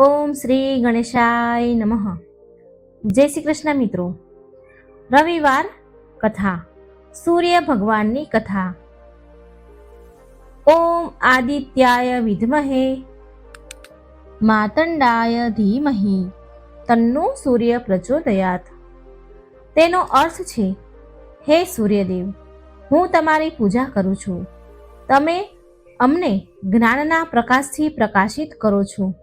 ઓમ શ્રી ગણેશાય નમઃ. જય શ્રી કૃષ્ણ મિત્રો. રવિવાર કથા, સૂર્ય ભગવાનની કથા. ઓમ આદિત્યાય વિદ્મહે, માતંડાય ધીમહિ, તન્નો સૂર્ય પ્રચોદયાત. તેનો અર્થ છે, હે સૂર્યદેવ, હું તમારી પૂજા કરું છું. તમે અમને જ્ઞાનના પ્રકાશથી પ્રકાશિત કરો છો.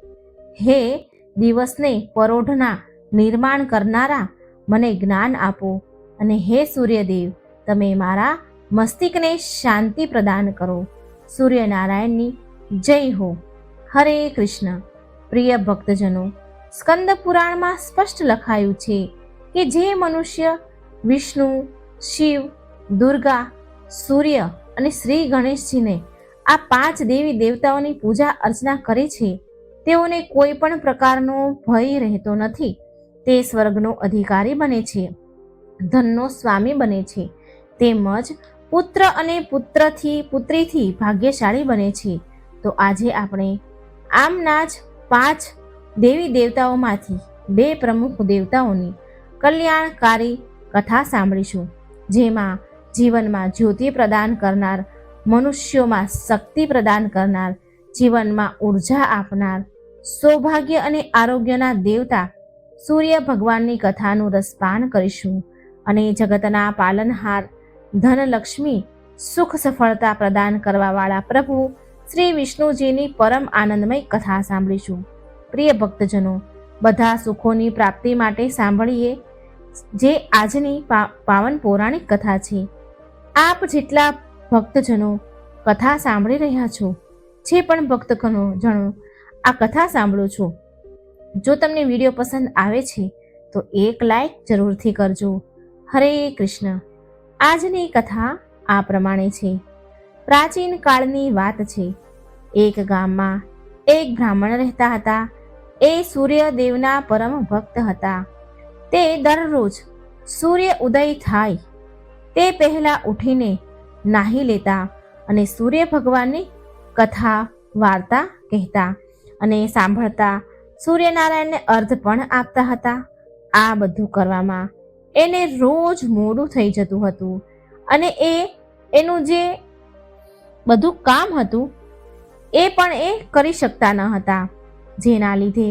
હે, દિવસને પરોઢના નિર્માણ કરનારા, મને જ્ઞાન આપો. અને હે સૂર્યદેવ, તમે મારા મસ્તિષ્કને શાંતિ પ્રદાન કરો. સૂર્યનારાયણની જય હો. હરે કૃષ્ણ. પ્રિય ભક્તજનો, સ્કંદ પુરાણમાં સ્પષ્ટ લખાયું છે કે જે મનુષ્ય, વિષ્ણુ, શિવ, દુર્ગા, સૂર્ય અને શ્રી ગણેશજીને આ પાંચ દેવી દેવતાઓની પૂજા અર્ચના કરે છે તેઓને કોઈ પણ પ્રકારનો ભય રહેતો નથી. તે સ્વર્ગનો અધિકારી બને છે. ધનનો સ્વામી બને છે. તેમજ પુત્ર અને પુત્રથી, પુત્રીથી ભાગ્યશાળી બને છે. તો આજે આપણે આમના જ પાંચ દેવી દેવતાઓમાંથી બે પ્રમુખ દેવતાઓની કલ્યાણકારી કથા સાંભળીશું, જેમાં જીવનમાં જ્યોતિ પ્રદાન કરનાર, મનુષ્યોમાં શક્તિ પ્રદાન કરનાર, જીવનમાં ઊર્જા આપનાર સૌભાગ્ય અને આરોગ્યના દેવતા સૂર્ય ભગવાનની કથાનું રસપાન કરીશું અને જગતના પાલનહાર ધનલક્ષ્મી સુખ સફળતા પ્રદાન કરવાવાળા પ્રભુ શ્રી વિષ્ણુજીની પરમ આનંદમય કથા સાંભળીશું. પ્રિય ભક્તજનો, બધા સુખોની પ્રાપ્તિ માટે સાંભળીએ, જે આજની પાવન પૌરાણિક કથા છે. આપ જેટલા ભક્તજનો કથા સાંભળી રહ્યા છો, જે પણ ભક્તગણો, જણો આ કથા સાંભળો છો. જો તમને વીડિયો પસંદ આવે છે, તો એક લાઈક જરૂરથી કરજો. હરે કૃષ્ણ. આજની કથા આ પ્રમાણે છે. પ્રાચીન કાળની વાત છે. એક ગામમાં એક બ્રાહ્મણ રહેતા હતા. એ સૂર્યદેવના પરમ ભક્ત હતા. તે દરરોજ સૂર્ય ઉદય થાય. તે પહેલાં ઉઠીને નાહી લેતા અને સૂર્ય ભગવાનની કથા વાર્તા કહેતા. અને સાંભળતા સૂર્યનારાયણને અર્ધ પણ આપતા હતા. આ બધું કરવામાં એને રોજ મોડું થઈ જતું હતું અને એ એનું જે બધું કામ હતું એ પણ એ કરી શકતા ન હતા. જેના લીધે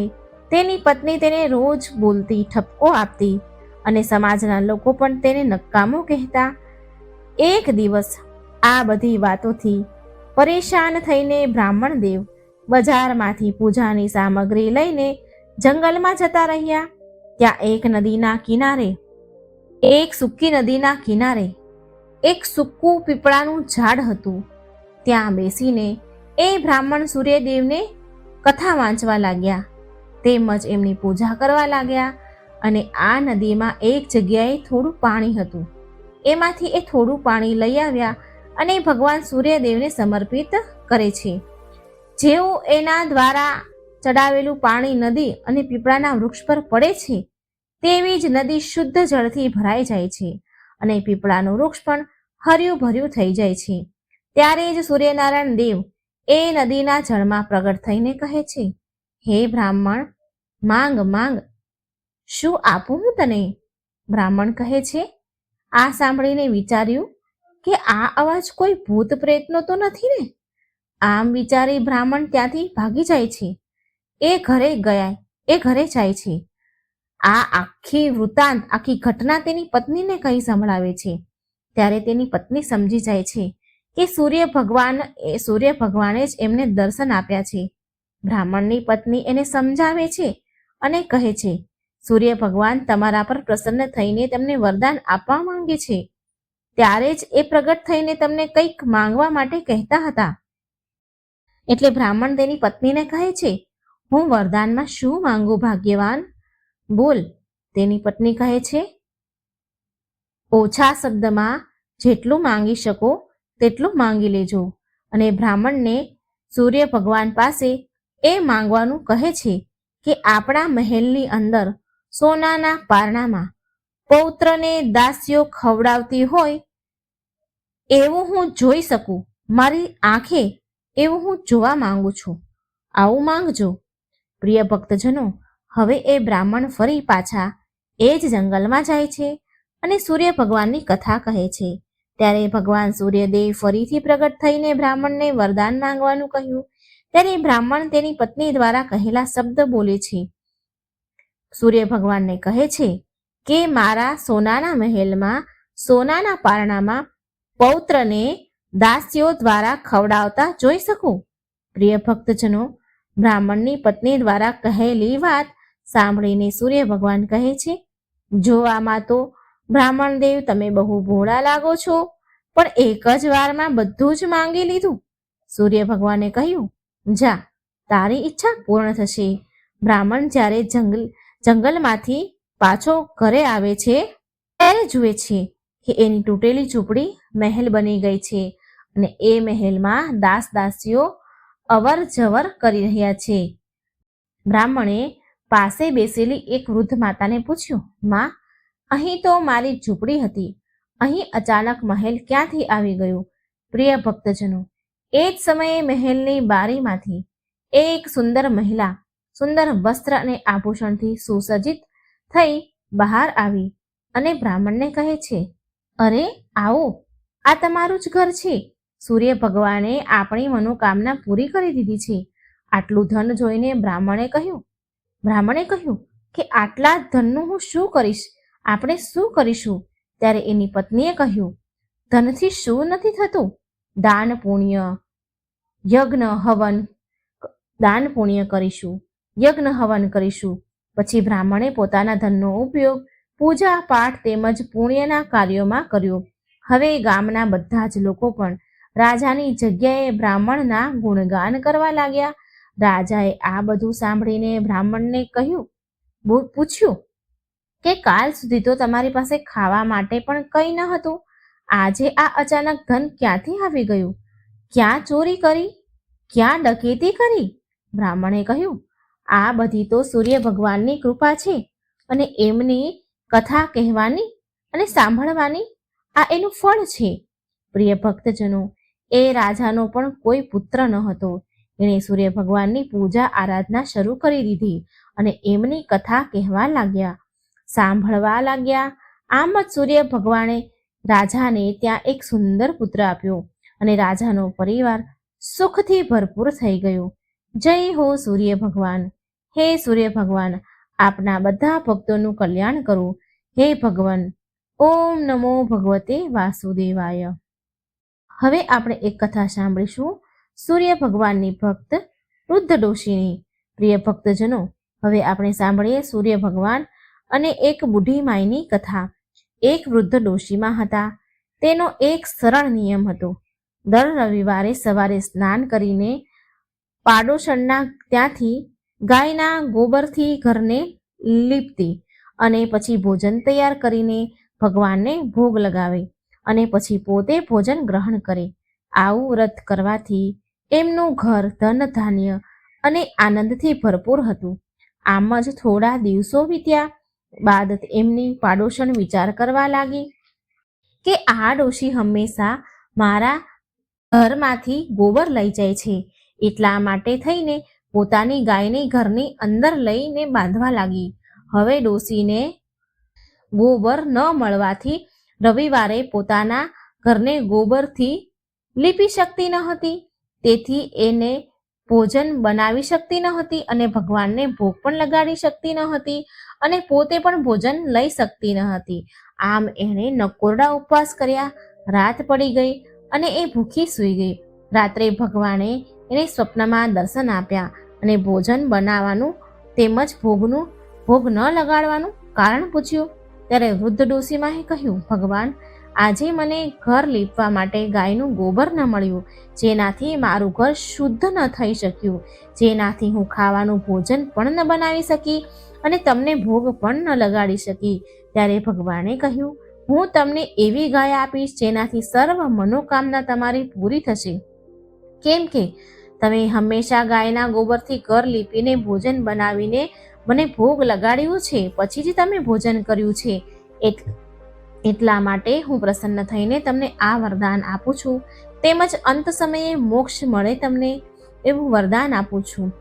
તેની પત્ની તેને રોજ બોલતી, ઠપકો આપતી અને સમાજના લોકો પણ તેને નકામો કહેતા. એક દિવસ આ બધી વાતોથી પરેશાન થઈને બ્રાહ્મણ દેવ બજારમાંથી પૂજાની સામગ્રી લઈને જંગલમાં જતા રહ્યા. ત્યાં એક નદીના કિનારે, એક સૂકી નદીના કિનારે, એક સૂકું પીપળાનું ઝાડ હતું. ત્યાં બેસીને એ બ્રાહ્મણ સૂર્યદેવને કથા વાંચવા લાગ્યા. તેમજ એમની પૂજા કરવા લાગ્યા અને આ નદીમાં એક જગ્યાએ થોડું પાણી હતું. એમાંથી એ થોડું પાણી લઈ આવ્યા અને ભગવાન સૂર્યદેવને સમર્પિત કરે છે. જેવું એના દ્વારા ચડાવેલું પાણી નદી અને પીપળાના વૃક્ષ પર પડે છે, તેવી જ નદી શુદ્ધ જળથી ભરાઈ જાય છે અને પીપળાનું વૃક્ષ પણ હર્યું ભર્યું થઈ જાય છે. ત્યારે જ સૂર્યનારાયણ દેવ એ નદીના જળમાં પ્રગટ થઈને કહે છે, હે બ્રાહ્મણ, માંગ માંગ, શું આપું હું તને? બ્રાહ્મણ કહે છે, આ સાંભળીને વિચાર્યું કે આ અવાજ કોઈ ભૂત પ્રેતનો તો નથી ને? આમ વિચારી બ્રાહ્મણ ત્યાંથી ભાગી જાય છે. એ ઘરે ગયા, એ ઘરે જાય છે. આ આખી વૃતાંત આખી ઘટના તેની પત્નીને કહી સંભળાવે છે. ત્યારે તેની પત્ની સમજી જાય છે કે સૂર્ય ભગવાન, એ સૂર્ય ભગવાને જ એમને દર્શન આપ્યા છે. બ્રાહ્મણની પત્ની એને સમજાવે છે અને કહે છે, સૂર્ય ભગવાન તમારા પર પ્રસન્ન થઈને તમને વરદાન આપવા માંગે છે. ત્યારે જ એ પ્રગટ થઈને તમને કંઈક માંગવા માટે કહેતા હતા. એટલે બ્રાહ્મણ તેની પત્નીને કહે છે, હું વરદાનમાં શું માંગુ, ભાગ્યવાન? બોલ, તેની પત્ની કહે છે, ઓછા શબ્દમાં જેટલું માંગી શકો, તેટલું માંગી લેજો. અને બ્રાહ્મણને સૂર્ય ભગવાન પાસે એ માંગવાનું કહે છે કે, આપણા મહેલની અંદર સોનાના પારણામાં પૌત્રને દાસીઓ ખવડાવતી હોય, એવું હું જોઈ શકું. મારી આંખે એવું હું જોવા માંગુ છું. આવું માંગજો. પ્રિય ભક્તજનો, હવે એ બ્રાહ્મણ ફરી પાછા એ જ જંગલમાં જાય છે અને સૂર્ય ભગવાનની કથા કહે છે. ત્યારે ભગવાન સૂર્યદેવ ફરીથી પ્રગટ થઈને બ્રાહ્મણને વરદાન માંગવાનું કહ્યું. ત્યારે બ્રાહ્મણ તેની પત્ની દ્વારા કહેલા શબ્દ બોલે છે. સૂર્ય ભગવાનને કહે છે કે મારા સોનાના મહેલમાં, સોનાના પારણામાં પૌત્રને દાસીઓ દ્વારા ખવડાવતા જોઈ શકું? પ્રિય ભક્તજનો, બ્રાહ્મણની પત્ની દ્વારા કહેલી વાત સાંભળીને સૂર્ય ભગવાન કહે છે જો આમાં તો બ્રાહ્મણ દેવ તમે બહુ ભોળા લાગો છો, પણ એક જ વારમાં બધું જ માંગી લીધું. સૂર્ય ભગવાને કહ્યું, જા, તારી ઈચ્છા પૂર્ણ થશે. બ્રાહ્મણ જ્યારે જંગલ, જંગલમાંથી પાછો ઘરે આવે છે, ત્યારે જુએ છે કે એની તૂટેલી ઝૂંપડી મહેલ બની ગઈ છે. અને એ મહેલમાં દાસ દાસીઓ અવર જવર કરી રહ્યા છે. બ્રાહ્મણે પાસે બેસેલી એક વૃદ્ધ માતાને પૂછ્યું, માં, અહીં તો મારી ઝૂંપડી હતી. અહીં અચાનક મહેલ ક્યાંથી આવી ગયું? પ્રિય ભક્તજનો, એ જ સમયે મહેલની બારીમાંથી એક સુંદર મહિલા, સુંદર વસ્ત્ર અને આભૂષણથી સુસજ્જિત થઈ બહાર આવી અને બ્રાહ્મણને કહે છે, અરે, આવો. આ તમારું જ ઘર છે. સૂર્ય ભગવાને આપણી મનોકામના પૂરી કરી દીધી છે. આટલું ધન જોઈને બ્રાહ્મણે કહ્યું બ્રાહ્મણે કહ્યું કે આટલા ધનનું હું શું કરીશ? આપણે શું કરીશું? ત્યારે એની પત્નીએ કહ્યું, ધનથી શું નથી થતું? દાન, પુણ્ય, યજ્ઞ, હવન દાન, પુણ્ય કરીશું, યજ્ઞ, હવન કરીશું. પછી બ્રાહ્મણે પોતાના ધનનો ઉપયોગ પૂજા, પાઠ તેમજ પુણ્યના કાર્યોમાં કર્યો. હવે ગામના બધા જ લોકો પણ રાજાની જગ્યાએ બ્રાહ્મણના ગુણગાન કરવા લાગ્યા. રાજાએ આ બધું સાંભળીને બ્રાહ્મણને કહ્યું પૂછ્યું કે કાલ સુધી તો તમારી પાસે ખાવા માટે પણ કંઈ ન હતું? આજે આ અચાનક ધન ક્યાંથી આવી ગયું? ક્યાં ચોરી કરી? ક્યાં ડકેતી કરી? બ્રાહ્મણે કહ્યું, આ બધી તો સૂર્ય ભગવાનની કૃપા છે અને એમની કથા કહેવાની અને સાંભળવાની આ એનું ફળ છે. પ્રિય ભક્તજનો એ રાજાનો પણ કોઈ પુત્ર ન હતો એણે સૂર્ય ભગવાનની પૂજા આરાધના શરૂ કરી દીધી અને એમની કથા કહેવા લાગ્યા. સાંભળવા લાગ્યા. આમ જ સૂર્ય ભગવાને રાજાને ત્યાં એક સુંદર પુત્ર આપ્યો અને રાજાનો પરિવાર સુખથી ભરપૂર થઈ ગયો. જય હો સૂર્ય ભગવાન. હે સૂર્ય ભગવાન, આપના બધા ભક્તોનું કલ્યાણ કરો. હે ભગવાન, ઓમ નમો ભગવતે વાસુદેવાય. હવે આપણે એક કથા સાંભળીશું. સૂર્ય ભગવાનની ભક્ત, વૃદ્ધ ડોશીની પ્રિય ભક્તજનો. હવે આપણે સાંભળીએ સૂર્ય ભગવાન અને એક બુઢી માયની કથા. એક વૃદ્ધ ડોશીમાં હતા. તેનો એક સરળ નિયમ હતો. દર રવિવારે સવારે સ્નાન કરીને પાડોશણના ત્યાંથી ગાયના ગોબરથી ઘરને લીપતી અને પછી ભોજન તૈયાર કરીને ભગવાનને ભોગ લગાવે. અને પછી પોતે ભોજન ગ્રહણ કરે. આવું વ્રત કરવાથી એમનું ઘર ધન ધાન્ય અને આનંદથી ભરપૂર હતું. આમ જ થોડા દિવસો વીત્યા બાદ એમની પાડોશણ વિચાર કરવા લાગી કે આ ડોશી હંમેશા મારા ઘરમાંથી ગોબર લઈ જાય છે. એટલા માટે થઈને પોતાની ગાયને ઘરની અંદર લઈને બાંધવા લાગી. હવે ડોશીને ગોબર ન મળવાથી રવિવારે પોતાના ઘરને ગોબરથી લીપી શકતી ન હતી. તેથી એને ભોજન બનાવી શકતી ન હતી અને ભગવાનને ભોગ પણ લગાડી શકતી ન હતી અને પોતે પણ ભોજન લઈ શકતી ન હતી. આમ એણે નકોરડા ઉપવાસ કર્યા. રાત પડી ગઈ અને એ ભૂખી સૂઈ ગઈ. રાત્રે ભગવાને એને સ્વપ્નમાં દર્શન આપ્યા અને ભોજન બનાવવાનું તેમજ ભોગનું ભોગ ન લગાડવાનું કારણ પૂછ્યું. ત્યારે વૃદ્ધ ડોસીમાએ કહ્યું, ભગવાન, આજે મને ઘર લીપવા માટે ગાયનું ગોબર ન મળ્યું, જેનાથી મારું ઘર શુદ્ધ ન થઈ શક્યું, જેનાથી હું ખાવાનું ભોજન પણ ન બનાવી શકી અને તમને ભોગ પણ ન લગાડી શકી. ત્યારે ભગવાને કહ્યું, હું તમને એવી ગાય આપીશ જેનાથી સર્વ મનોકામના તમારી પૂરી થશે. કેમ કે તમે હંમેશા ગાયના ગોબરથી ઘર લીપીને ભોજન બનાવીને મને ભોગ લગાડ્યું છે પછી જ તમે ભોજન કર્યું છે. એટ- એટલા માટે હું પ્રસન્ન થઈને તમને આ વરદાન આપું છું. તેમજ અંત સમયે મોક્ષ મળે તમને એવું વરદાન આપું છું.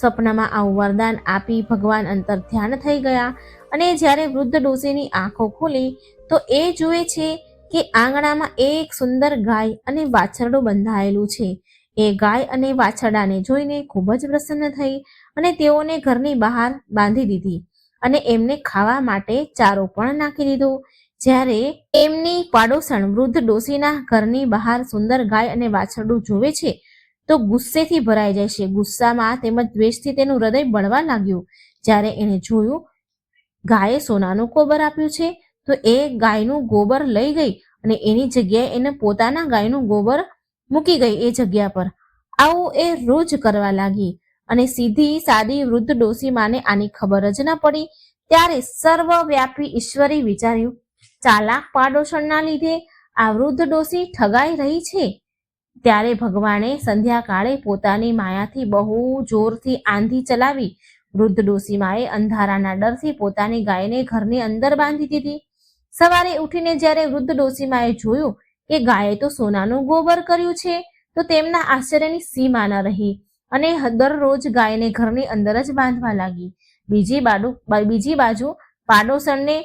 સ્વપ્નમાં આવું વરદાન આપી ભગવાન અંતર ધ્યાન થઈ ગયા અને જ્યારે વૃદ્ધ ડોશીની આંખો ખોલી, તો એ જુએ છે કે આંગણામાં એક સુંદર ગાય અને વાછરડું બંધાયેલું છે. એ ગાય અને વાછરડાને જોઈને ખૂબ જ પ્રસન્ન થઈ અને તેઓને ઘરની બહાર બાંધી દીધી અને એમને ખાવા માટે ચારો પણ નાખી દીધો. જ્યારે એમની પાડોશણ વૃદ્ધ ડોશીના ઘરની બહાર સુંદર ગાય અને વાછરડું જોવે છે, તો ગુસ્સેથી ભરાઈ જાય છે. ગુસ્સામાં તેમજ દ્વેષથી તેનું હૃદય બળવા લાગ્યું. જ્યારે એણે જોયું, ગાયે સોનાનું કોબર આપ્યું છે, તો એ ગાયનું ગોબર લઈ ગઈ અને એની જગ્યાએ એને પોતાના ગાયનું ગોબર મૂકી ગઈ એ જગ્યા પર. આવું એ રોજ કરવા લાગી. અને સીધી સાદી વૃદ્ધ ડોસીમાને આની ખબર જ ન પડી. ત્યારે સર્વવ્યાપી ઈશ્વરી વિચાર્યું ચાલાક પાડોશણના લીધે આ વૃદ્ધ ડોસી ઠગાઈ રહી છે. ત્યારે ભગવાને સંધ્યાકાળે પોતાની માયાથી બહુ જોરથી આંધી ચલાવી વૃદ્ધ ડોસીમાએ અંધારાના ડરથી પોતાની ગાયને ઘરની અંદર બાંધી દીધી. સવારે ઉઠીને જ્યારે વૃદ્ધ ડોસીમાએ જોયું કે ગાયે તો સોનાનું ગોબર કર્યું છે, તો તેમના આશ્ચર્યની સીમા ન રહી. અને દરરોજ ગાયને ઘરની અંદર જ બાંધવા લાગી. બીજી બાજુ બીજી બાજુ પાડોશણને,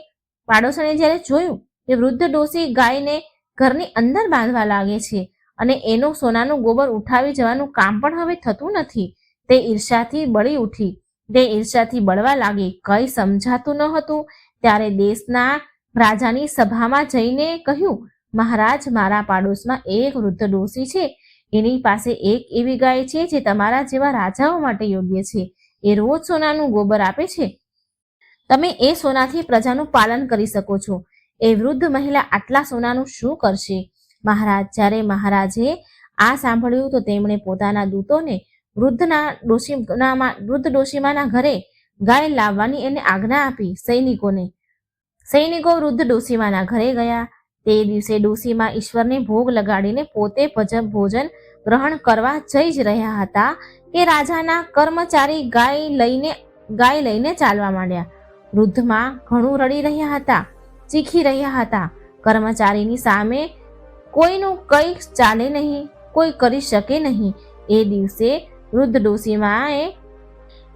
પાડોશણે જ્યારે જોયું કે વૃદ્ધ ડોસી ગાયને ઘરની અંદર બાંધવા લાગે છે અને એનું સોનાનું ગોબર ઉઠાવી જવાનું કામ પણ હવે થતું નથી, તે ઈર્ષાથી બળી ઉઠી. તે ઈર્ષાથી બળવા લાગી. કઈ સમજાતું ન હતું. ત્યારે દેશના રાજાની સભામાં જઈને કહ્યું, મહારાજ, મારા પાડોશમાં એક વૃદ્ધ ડોસી છે. એની પાસે એક એવી ગાય છે જે તમારા જેવા રાજાઓ માટે યોગ્ય છે. એ રોજ સોનાનું ગોબર આપે છે? તમે એ સોનાથી પ્રજાનું પાલન કરી શકો છો. એ વૃદ્ધ મહિલા આટલા સોનાનું શું કરશે? મહારાજ, જ્યારે મહારાજે આ સાંભળ્યું તો તેમણે પોતાના દૂતોને વૃદ્ધના ડોશીના વૃદ્ધ ડોશીમાના ઘરે ગાય લાવવાની એને આજ્ઞા આપી. સૈનિકોને, સૈનિકો વૃદ્ધ ડોશીમાના ઘરે ગયા. તે દિવસે ડોશીમાં ઈશ્વરને ભોગ લગાડીને પોતે ભજન ગ્રહણ કરવા જઈ જ રહ્યા હતા કે રાજાના કર્મચારી ગાય લઈને ગાય લઈને ચાલવા માંડ્યા. વૃદ્ધમાં ઘણું રડી રહ્યા હતા, ચીખી રહ્યા હતા. કર્મચારીની સામે કોઈનું કંઈ ચાલે નહીં, કોઈ કરી શકે નહીં. એ દિવસે વૃદ્ધ ડોશીમાએ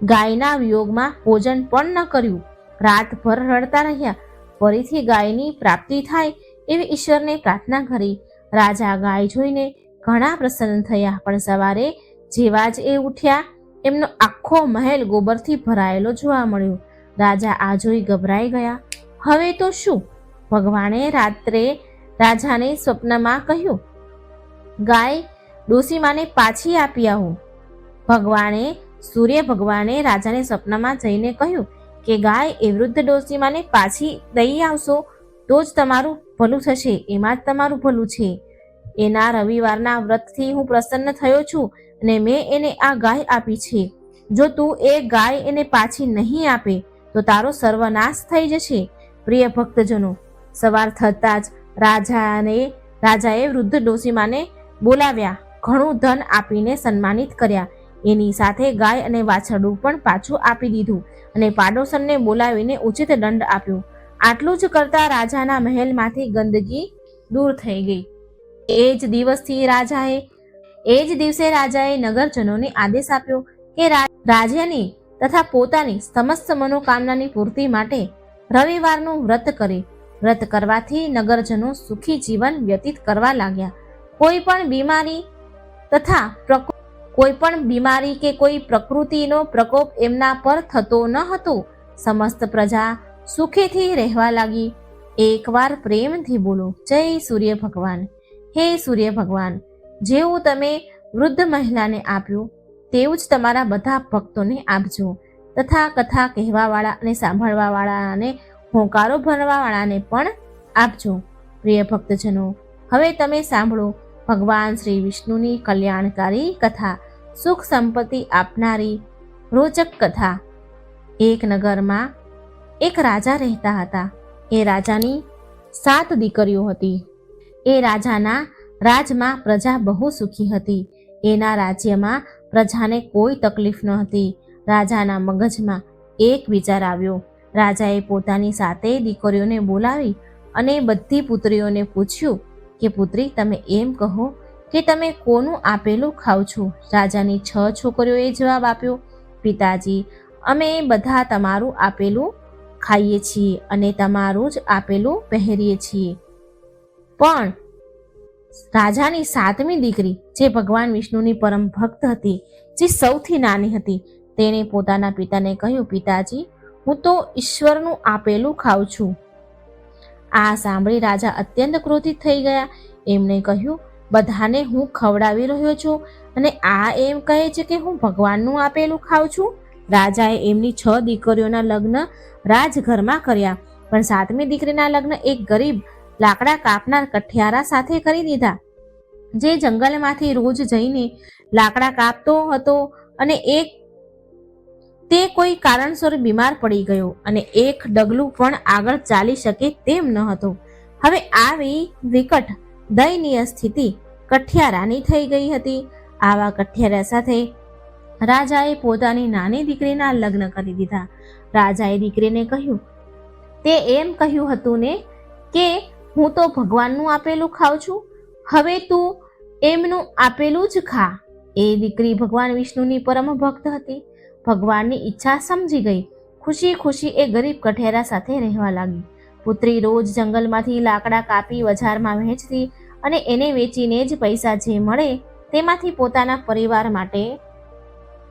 ગાયના વિયોગમાં ભોજન પણ ન કર્યું. રાતભર રડતા રહ્યા. ફરીથી ગાયની પ્રાપ્તિ થાય એવી ઈશ્વરને પ્રાર્થના કરી. રાજા ગાય જોઈને ઘણા પ્રસન્ન થયા, પણ સવારે જેવા જ એ ઉઠ્યા, એમનો આખો મહેલ ગોબરથી ભરાયેલો જોવા મળ્યો. રાજા આ જોઈ ગભરાઈ ગયા. હવે તો શું? ભગવાને રાત્રે રાજાને સ્વપ્નમાં કહ્યું, ગાય, ડોસીમાને પાછી આપી આવો. ભગવાને, સૂર્ય ભગવાને રાજાને સ્વપ્નમાં જઈને કહ્યું કે, ગાય, એ વૃદ્ધ ડોસીમાને પાછી દઈ આવશો, તો જ તમારું ભલું થશે, એમાં જ તમારું ભલું છે. એના રવિવારના વ્રતથી હું પ્રસન્ન થયો છું અને મેં એને આ ગાય આપી છે. જો તું એ ગાય એને પાછી નહીં આપે, તો તારો સર્વનાશ થઈ જશે. પ્રિય ભક્તજનો, સવાર થતાં જ રાજાને, રાજાએ વૃદ્ધ ડોસીમાને બોલાવ્યા. ઘણું ધન આપીને સન્માનિત કર્યા. એની સાથે ગાય અને વાછરડું પણ પાછું આપી દીધું અને પાડોશનને બોલાવીને ઉચિત દંડ આપ્યો. આટલું જ કરતા રાજાના મહેલમાંથી ગંદકી દૂર થઈ ગઈ. એ જ દિવસથી રાજાએ, એ જ દિવસે રાજાએ નગરજનોને આદેશ આપ્યો કે રાજ્યની તથા પોતાની સમસ્ત મનોકામનાની પૂર્તિ માટે રવિવારનું વ્રત કરે. વ્રત કરવાથી નગરજનો સુખી જીવન વ્યતીત કરવા લાગ્યા. કોઈ પણ બીમારી તથા કોઈ પણ બીમારી કે કોઈ પ્રકૃતિનો પ્રકોપ એમના પર થતો ન હતો. સમસ્ત પ્રજા સુખેથી રહેવા લાગી. એકવાર પ્રેમથી બોલો, જય સૂર્ય ભગવાન. હે સૂર્ય ભગવાન, જેવું તમે વૃદ્ધ મહિલાને આપ્યું, તેવું જ તમારા બધા ભક્તોને આપજો. તથા કથા કહેવાવાળા અને સાંભળવાવાળાને, હોંકારો ભરવાવાળાને પણ આપજો. પ્રિય ભક્તજનો, હવે તમે સાંભળો, ભગવાન શ્રી વિષ્ણુની કલ્યાણકારી કથા, સુખ સંપત્તિ આપનારી રોચક કથા. એક નગરમાં એક રાજા રહેતા હતા. એ રાજાની સાત દીકરીઓ હતી. એ રાજાના રાજમાં પ્રજા બહુ સુખી હતી. એના રાજ્યમાં પ્રજાને કોઈ તકલીફ ન હતી. રાજાના મગજમાં એક વિચાર આવ્યો. રાજાએ પોતાની સાતે દીકરીઓને બોલાવી અને બધી પુત્રીઓને પૂછ્યું કે, પુત્રી, તમે એમ કહો કે તમે કોનું આપેલું ખાવ છો? રાજાની છ છોકરીઓએ જવાબ આપ્યો, પિતાજી, અમે બધા તમારું આપેલું ખાઈએ છીએ અને તમારું જ આપેલું પહેરીએ છીએ. પણ રાજાની સાતમી દીકરી, જે ભગવાન વિષ્ણુની પરમ ભક્ત હતી, જે સૌથી નાની હતી, તેણે પોતાના પિતાને કહ્યું, પિતાજી, હું તો ઈશ્વરનું આપેલું ખાઉં છું. આ સાંભળી રાજા અત્યંત ક્રોધિત થઈ ગયા. એમણે કહ્યું, બધાને હું ખવડાવી રહ્યો છું અને આ એમ કહે છે કે હું ભગવાનનું આપેલું ખાઉં છું. રાજાએ એમની છ દીકરીઓના લગ્ન રાજઘરમાં કર્યા. પણ સાતમી દીકરીના લગ્ન એક ગરીબ લાકડા કાપનાર કઠિયારા સાથે કરી દીધા. જે જંગલમાંથી રોજ જઈને લાકડા કાપતો હતો અને એક તે કોઈ કારણસર બીમાર પડી ગયો અને એક ડગલું પણ આગળ ચાલી શકે તેમ ન હતો. હવે આવી વિકટ દયનીય સ્થિતિ કઠિયારાની થઈ ગઈ હતી. આવા કઠિયારા સાથે રાજાએ પોતાની નાની દીકરીના લગ્ન કરી દીધા. રાજાએ દીકરીને કહ્યું, તે એમ કહ્યું હતું ને કે હું તો ભગવાનનું આપેલું ખાઉં છું, હવે તું એમનું આપેલું જ ખા. એ દીકરી ભગવાન વિષ્ણુની પરમ ભક્ત હતી. ભગવાનની ઈચ્છા સમજી ગઈ. ખુશી ખુશી એ ગરીબ કઠેરા સાથે રહેવા લાગી. પુત્રી રોજ જંગલમાંથી લાકડા કાપી બજારમાં વહેંચતી અને એને વેચીને જ પૈસા જે મળે તેમાંથી પોતાના પરિવાર માટે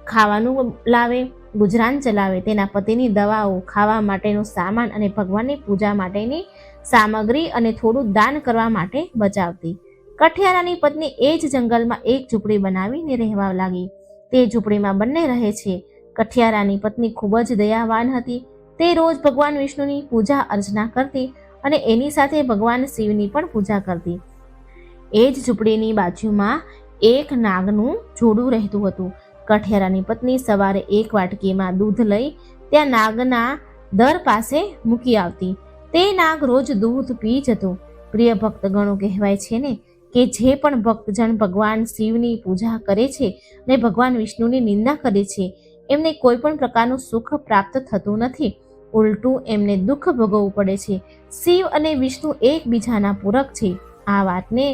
ખાવાનું લાવે. ગુજરાન ચલાવે. તેના પતિની દવાઓ ખાવા માટેનો સામાન અને ભગવાનની પૂજા માટેની સામગ્રી અને થોડું દાન કરવા માટે બચાવતી. કઠિયારાની પત્ની એ જ જંગલમાં એક ઝૂંપડી બનાવીને રહેવા લાગી. તે ઝૂંપડીમાં બંને રહે છે. કઠિયારાની પત્ની ખૂબ જ દયાવાન હતી. તે રોજ ભગવાન વિષ્ણુની પૂજા અર્ચના કરતી અને એની સાથે ભગવાન શિવની પણ પૂજા કરતી. એ જ ઝૂંપડીની બાજુમાં એક નાગનું જોડું રહેતું હતું. કઠિયારાની પત્ની સવારે એક વાટકીમાં દૂધ લઈ ત્યાં નાગના દર પાસે મૂકી આવતી. તે નાગ રોજ દૂધ પી જતું. પ્રિય ભક્તગણો કહેવાય છે ને કે જે પણ ભક્તજન ભગવાન શિવની પૂજા કરે છે અને ભગવાન વિષ્ણુની નિંદા કરે છે, એમને કોઈ પણ પ્રકારનું સુખ પ્રાપ્ત થતું નથી. ઉલટું એમને દુઃખ ભોગવવું પડે છે. શિવ અને વિષ્ણુ એકબીજાના પૂરક છે. આ વાતને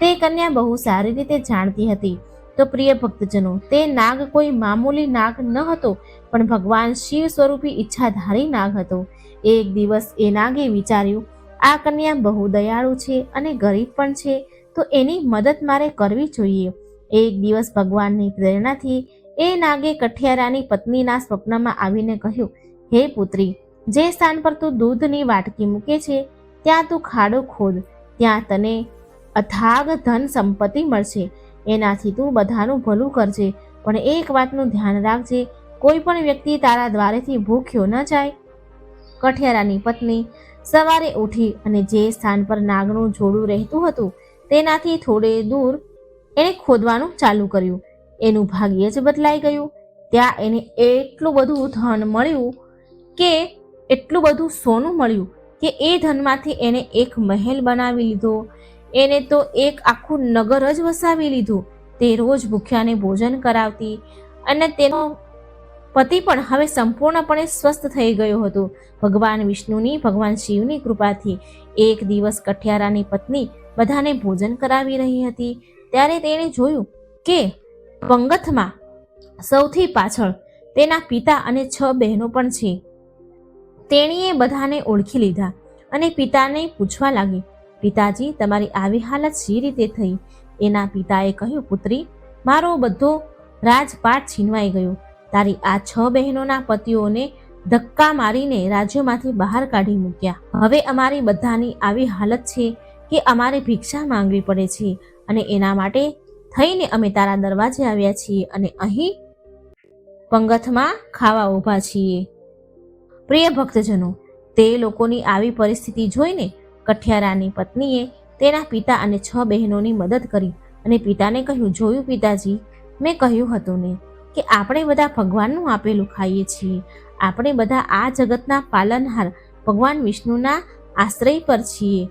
તે કન્યા બહુ સારી રીતે જાણતી હતી. તો પ્રિય ભક્તજનો, તે નાગ કોઈ મામૂલી નાગ ન હતો, પણ ભગવાન શિવ સ્વરૂપી ઈચ્છાધારી નાગ હતો. એક દિવસ એ નાગે વિચાર્યું, આ કન્યા બહુ દયાળુ છે અને ગરીબ પણ છે, તો એની મદદ મારે કરવી જોઈએ. એક દિવસ ભગવાનની પ્રેરણાથી એ નાગે કઠિયારાની પત્નીના સ્વપ્નમાં આવીને કહ્યું, હે પુત્રી, જે સ્થાન પર તું દૂધની વાટકી મૂકે છે, ત્યાં તું ખાડો ખોદ, ત્યાં તને અથાગ ધન સંપત્તિ મળશે. એનાથી તું બધાનું ભલું કરજે, પણ એક વાતનું ધ્યાન રાખજે, કોઈ પણ વ્યક્તિ તારા દ્વારેથી ભૂખ્યો ન જાય. કઠિયારાની પત્ની સવારે ઉઠી અને જે સ્થાન પર નાગનું જોડું રહેતું હતું, તેનાથી થોડે દૂર એણે ખોદવાનું ચાલુ કર્યું. એનું ભાગ્ય જ બદલાઈ ગયું. ત્યાં એને એટલું બધું ધન મળ્યું કે, એટલું બધું સોનું મળ્યું કે એ ધનમાંથી એણે એક મહેલ બનાવી લીધો. એને તો એક આખું નગર જ વસાવી લીધું. તે રોજ ભૂખ્યાને ભોજન કરાવતી અને તેનો પતિ પણ હવે સંપૂર્ણપણે સ્વસ્થ થઈ ગયો હતો. ભગવાન વિષ્ણુની, ભગવાન શિવની કૃપાથી એક દિવસ કઠિયારાની પત્ની બધાને ભોજન કરાવી રહી હતી. ત્યારે તેણે જોયું કે પંગથમાં સૌથી પાછળ તેના પિતા અને છ બહેનો પણ છે. તેણીએ બધાને ઓળખી લીધા અને પિતાને પૂછવા લાગી પિતાજી, તમારી આવી હાલત શી રીતે થઈ? એના પિતાએ કહ્યું, પુત્રી, મારો બધો રાજપાટ છીનવાઈ ગયો. તારી આ છ બહેનોના પતિઓને ધક્કા મારીને રાજ્યોમાંથી બહાર કાઢી મૂક્યા. હવે અમારી બધાની આવી હાલત છે કે અમારે ભિક્ષા માંગવી પડે છે અને એના માટે થઈને અમે તારા દરવાજે આવ્યા છીએ અને અહીં પંગથમાં ખાવા ઊભા છીએ. પ્રિય ભક્તજનો, તે લોકોની આવી પરિસ્થિતિ જોઈને કઠિયારાની પત્નીએ તેના પિતા અને છ બહેનોની મદદ કરી અને પિતાને કહ્યું, જોયું પિતાજી, મેં કહ્યું હતું ને કે આપણે બધા ભગવાનનું આપેલું ખાઈએ છીએ. આપણે બધા આ જગતના પાલનહાર ભગવાન વિષ્ણુના આશ્રય પર છીએ.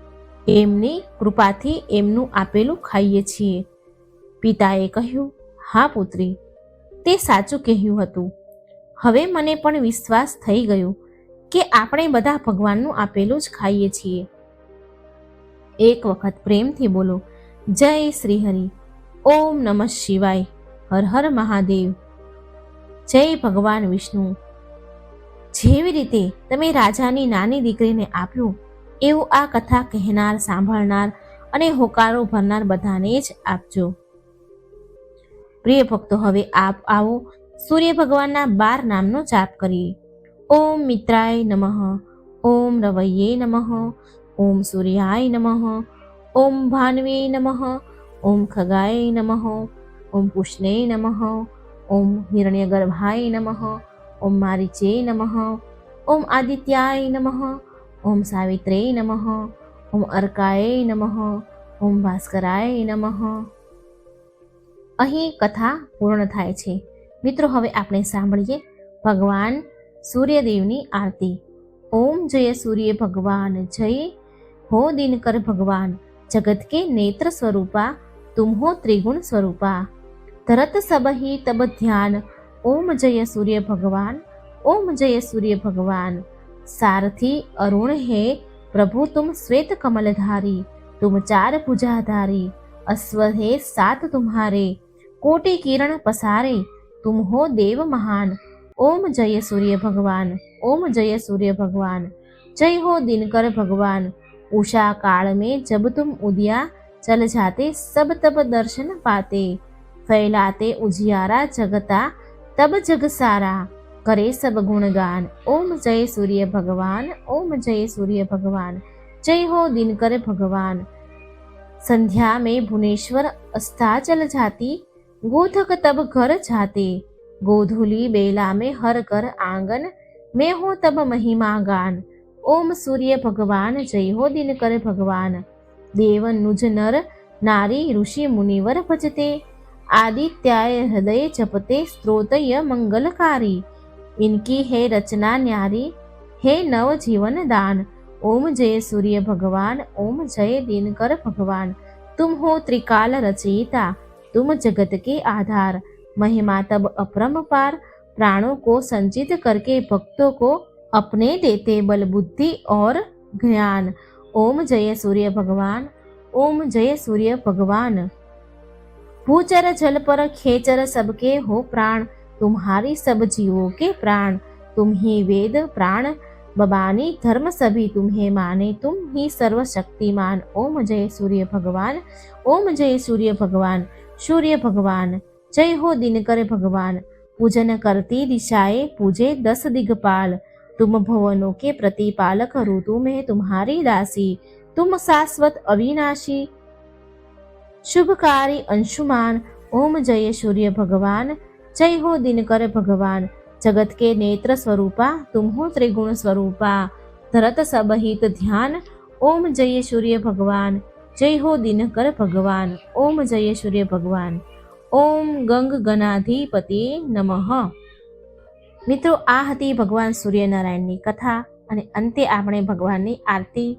એમની કૃપાથી એમનું આપેલું ખાઈએ છીએ. પિતાએ કહ્યું, હા પુત્રી, તે સાચું કહ્યું હતું. હવે મને પણ વિશ્વાસ થઈ ગયો કે આપણે બધા ભગવાનનું આપેલું જ ખાઈએ છીએ. એક વખત પ્રેમથી બોલો, જય શ્રી હરિ ઓમ નમઃ શિવાય, હર હર મહાદેવ. જય ભગવાન વિષ્ણુ. જેવી રીતે તમે રાજાની નાની દીકરીને આપ્યું, એવું આ કથા કહેનાર, સાંભળનાર અને હોકારો ભરનાર બધાને જ આપજો. પ્રિય ભક્તો, હવે આપ આવો સૂર્ય ભગવાનના બાર નામનો જાપ કરીએ. ઓમ મિત્રાય નમઃ, ઓમ રવૈયે નમઃ ઓમ સૂર્યાય નમઃ, ઓમ ભાનવે નમઃ, ઓમ ખગાય નમઃ, ઓમ પુષ્ણે નમઃ, ઓમ હિરણ્યગર્ભાય નમઃ, ઓમ મારીચે નમઃ, ઓમ આદિત્યાય નમઃ, ઓમ સાવિત્રે નમઃ, ઓમ અર્કાય નમઃ, ઓમ ભાસ્કરાય નમઃ. અહીં કથા પૂર્ણ થાય છે. મિત્રો, હવે આપણે સાંભળીએ ભગવાન સૂર્યદેવની આરતી. ઓમ જય સૂર્ય ભગવાન, જય हो दिनकर भगवान, जगत के नेत्र स्वरूपा, तुम हो त्रिगुण स्वरूपा। धरत सब ही तब ध्यान, ओम जय सूर्य भगवान, ओम जय सूर्य भगवान। सारथी अरुण हे, प्रभु तुम श्वेत कमलधारी, तुम चार भुजाधारी अश्व हे सात तुम्हारे। कोटि किरण पसारे, तुम हो देव महान। ओम जय सूर्य भगवान, ओम जय सूर्य भगवान। जय हो दिनकर भगवान उषा काल में जब तुम उदिया चल जाते, सब तब दर्शन पाते। फैलाते उजियारा जगता, तब जग सारा। करे सब गुणगान, ओम जय सूर्य भगवान, ओम जय सूर्य भगवान, जय हो दिनकर भगवान। संध्या में भुवनेश्वर अस्था चल जाती, गोधक तब घर जाते। गोधुली बेला में हर कर आँगन, में हो तब महिमा गान। ओम सूर्य भगवान जय हो दिनकर भगवान देव नुज नर नारी ऋषि मुनिवर भजते आदित्याय हृदय जपते स्त्रोतय मंगलकारी इनकी है रचना न्यारी है नव जीवन दान ओम जय सूर्य भगवान ओम जय दिनकर भगवान तुम हो त्रिकाल रचयिता तुम जगत के आधार महिमा तब अपरम पार प्राणों को संचित करके भक्तों को अपने देते बल बुद्धि और ज्ञान। ओम जय सूर्य भगवान, ओम जय सूर्य भगवान। भूचर जल पर खेचर सबके हो प्राण, तुम्हारी सब जीवों के प्राण। तुम ही वेद प्राण बबानी धर्म सभी, तुम्हें माने तुम ही सर्वशक्तिमान। ओम जय सूर्य भगवान, ओम जय सूर्य भगवान सूर्य भगवान। जय हो दिनकर भगवान, पूजन करती दिशाए, पूजे दस दिगपाल। तुम भवनों के प्रतिपालक ऋतु में तुम्हारी दासी, तुम शाश्वत अविनाशी। शुभकारी अंशुमान, ओम जय सूर्य भगवान, जय हो दिनकर भगवान। जगत के नेत्र स्वरूपा, तुम हो त्रिगुण स्वरूपा। धरत सबहित ध्यान, ओम जय सूर्य भगवान। जय हो दिनकर भगवान, ओम जय सूर्य भगवान। ओम गंग गणाधिपति नमः। મિત્રો, આ હતી ભગવાન સૂર્યનારાયણની કથા અને અંતે આપણે ભગવાનની આરતી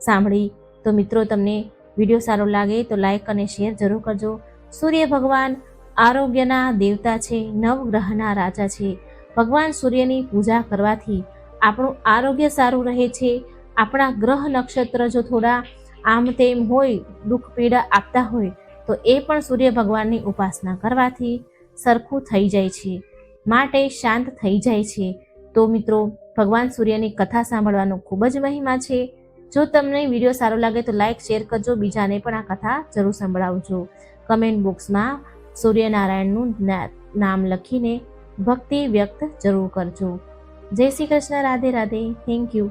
સાંભળી. તો મિત્રો, તમને વીડિયો સારો લાગે તો લાઈક અને શેર જરૂર કરજો. સૂર્ય ભગવાન આરોગ્યના દેવતા છે, નવગ્રહના રાજા છે. ભગવાન સૂર્યની પૂજા કરવાથી આપણું આરોગ્ય સારું રહે છે. આપણા ગ્રહ નક્ષત્ર જો થોડા આમ તેમ હોય, દુઃખ પીડા આપતા હોય, તો એ પણ સૂર્ય ભગવાનની ઉપાસના કરવાથી સરખું થઈ જાય છે. માટે શાંત થઈ જાય છે. તો મિત્રો, ભગવાન સૂર્યની કથા સાંભળવાનો ખૂબ જ મહિમા છે. જો તમને વીડિયો સારો લાગે તો લાઇક શેર કરજો. બીજાને પણ આ કથા જરૂર સંભળાવજો. કમેન્ટ બોક્સમાં સૂર્યનારાયણનું નામ લખીને ભક્તિ વ્યક્ત જરૂર કરજો. જય શ્રી કૃષ્ણ. રાધે રાધે. Thank you